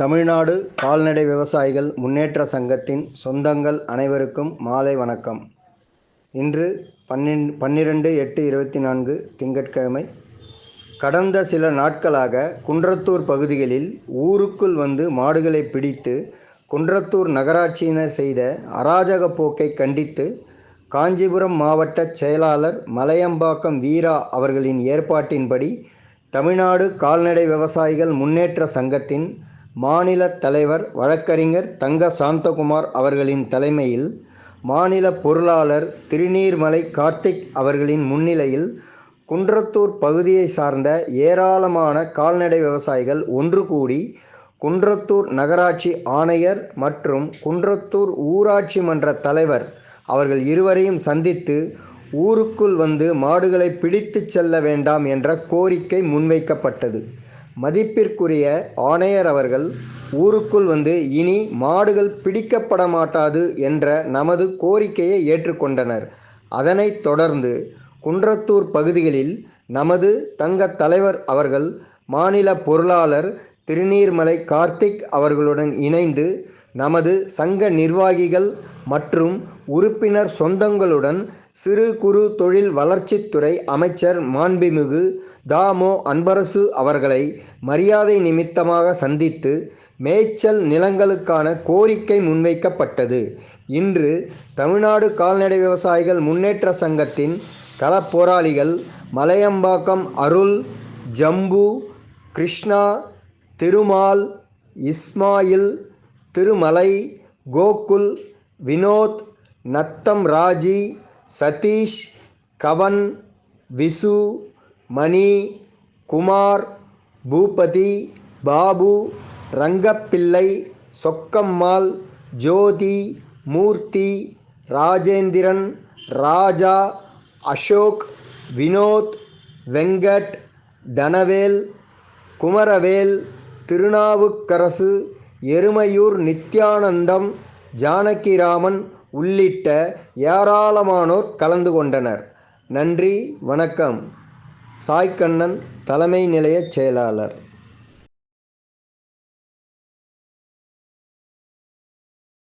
தமிழ்நாடு கால்நடை விவசாயிகள் முன்னேற்ற சங்கத்தின் சொந்தங்கள் அனைவருக்கும் மாலை வணக்கம். இன்று பன்னெண்டு பன்னிரெண்டு எட்டு இருபத்தி நான்கு திங்கட்கிழமை. கடந்த சில நாட்களாக குன்றத்தூர் பகுதிகளில் ஊருக்குள் வந்து மாடுகளை பிடித்து குன்றத்தூர் நகராட்சியினர் செய்த அராஜக போக்கை கண்டித்து காஞ்சிபுரம் மாவட்ட செயலாளர் மலையம்பாக்கம் வீரா அவர்களின் ஏற்பாட்டின்படி தமிழ்நாடு கால்நடை விவசாயிகள் முன்னேற்ற சங்கத்தின் மாநில தலைவர் வழக்கறிஞர் தங்க சாந்தகுமார் அவர்களின் தலைமையில் மாநில பொருளாளர் திருநீர்மலை கார்த்திக் அவர்களின் முன்னிலையில் குன்றத்தூர் பகுதியை சார்ந்த ஏராளமான கால்நடை விவசாயிகள் ஒன்று கூடி குன்றத்தூர் நகராட்சி ஆணையர் மற்றும் குன்றத்தூர் ஊராட்சி மன்ற தலைவர் அவர்கள் இருவரையும் சந்தித்து ஊருக்குள் வந்து மாடுகளை பிடித்து செல்ல வேண்டாம் என்ற கோரிக்கை முன்வைக்கப்பட்டது. மதிப்பிற்குரிய ஆணையர் அவர்கள் ஊருக்குள் வந்து இனி மாடுகள் பிடிக்கப்பட மாட்டாது என்ற நமது கோரிக்கையை ஏற்றுக்கொண்டனர். அதனைத் தொடர்ந்து குன்றத்தூர் பகுதிகளில் நமது தங்க தலைவர் அவர்கள் மாநில பொருளாளர் திருநீர்மலை கார்த்திக் அவர்களுடன் இணைந்து நமது சங்க நிர்வாகிகள் மற்றும் உறுப்பினர் சொந்தங்களுடன் சிறு குறு தொழில் வளர்ச்சித்துறை அமைச்சர் மாண்புமிகு தாமோ அன்பரசு அவர்களை மரியாதை நிமித்தமாக சந்தித்து மேய்ச்சல் நிலங்களுக்கான கோரிக்கை முன்வைக்கப்பட்டது. இன்று தமிழ்நாடு கால்நடை விவசாயிகள் முன்னேற்ற சங்கத்தின் களப்போராளிகள் மலையம்பாக்கம் அருள் ஜம்பு கிருஷ்ணா திருமால் இஸ்மாயில் திருமலை கோகுல் வினோத் நத்தம் ராஜி சதீஷ் கவன் விசு மணி குமார் பூபதி பாபு ரங்கப்பிள்ளை சொக்கம்மாள் ஜோதி மூர்த்தி ராஜேந்திரன் ராஜா அசோக் வினோத் வெங்கட் தனவேல் குமரவேல் திருநாவுக்கரசு எருமையூர் நித்யானந்தம் ஜானகிராமன் உள்ளிட்ட ஏராளமானோர் கலந்து கொண்டனர். நன்றி வணக்கம். சாய்கண்ணன் தலைமை நிலையச் செயலாளர்.